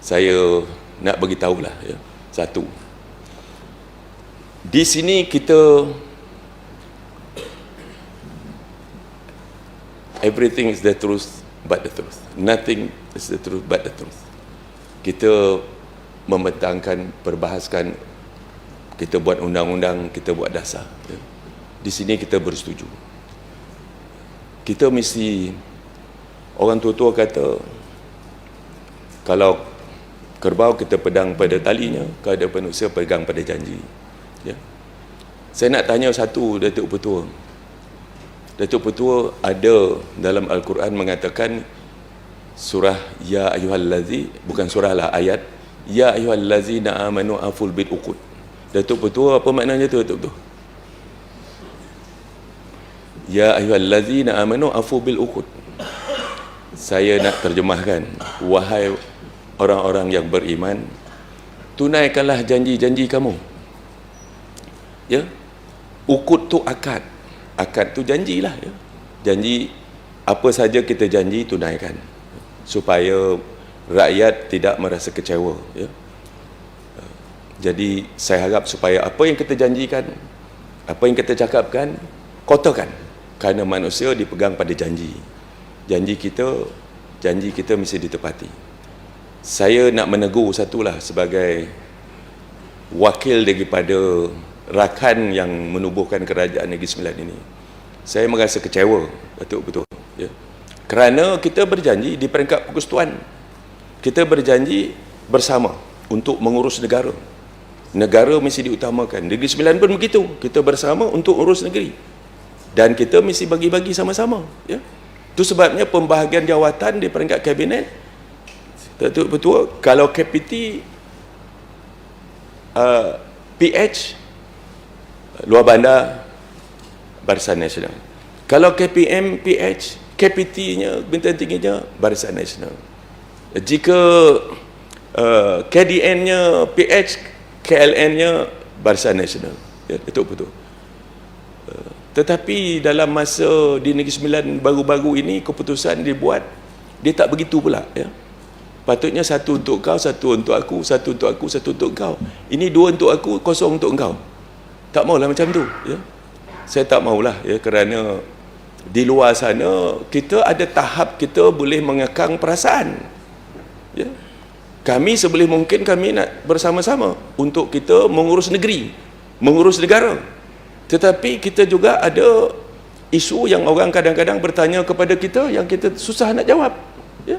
saya nak bagi tahulah ya. Satu. Di sini kita everything is the truth but the truth. Nothing is the truth but the truth. Kita membentangkan, perbahaskan, kita buat undang-undang, kita buat dasar. Ya. Di sini kita bersetuju. Kita mesti orang tua-tua kata kalau kerbau kita pedang pada talinya, kalau ada manusia pegang pada janji. Ya. Saya nak tanya satu Datuk Petua. Datuk Petua ada dalam Al-Quran mengatakan surah Ya Ayuhallazi, bukan surah lah ayat, Ya Ayuhallazi na'amanu aful bid uqud. Datuk Petua apa maknanya tu Datuk Petua? Ya ayyuhallazina amanu afu bil uqud. Saya nak terjemahkan. Wahai orang-orang yang beriman, tunaikanlah janji-janji kamu. Ya. Ukut tu akad. Akad tu janjilah ya. Janji apa saja kita janji tunaikan supaya rakyat tidak merasa kecewa ya. Jadi saya harap supaya apa yang kita janjikan, apa yang kita cakapkan, kotakan kerana manusia dipegang pada janji janji kita janji kita mesti ditepati saya nak menegur satulah sebagai wakil daripada rakan yang menubuhkan kerajaan Negeri Sembilan ini. Saya merasa kecewa Datuk betul ya. Kerana kita berjanji di peringkat persekutuan kita berjanji bersama untuk mengurus negara. Negara mesti diutamakan. Negeri Sembilan pun begitu. Kita bersama untuk urus negeri. Dan kita mesti bagi-bagi sama-sama ya. Itu sebabnya pembahagian jawatan di peringkat kabinet Datuk Petua kalau KPT uh, PH luar bandar Barisan Nasional. Kalau KPM PH KPT-nya bintang tingginya Barisan Nasional. Jika uh, KDN-nya PH KLN-nya Barisan Nasional. Ya, Datuk Petua tetapi dalam masa di Negeri Sembilan baru-baru ini keputusan dibuat dia tak begitu pula ya. Patutnya satu untuk kau, satu untuk aku, satu untuk aku, satu untuk kau. Ini dua untuk aku, kosong untuk kau. Tak maulah macam tu ya. Saya tak maulah ya kerana di luar sana kita ada tahap kita boleh mengekang perasaan. Ya. Kami sebelum mungkin kami nak bersama-sama untuk kita mengurus negeri, mengurus negara. Tetapi kita juga ada isu yang orang kadang-kadang bertanya kepada kita yang kita susah nak jawab. Ya?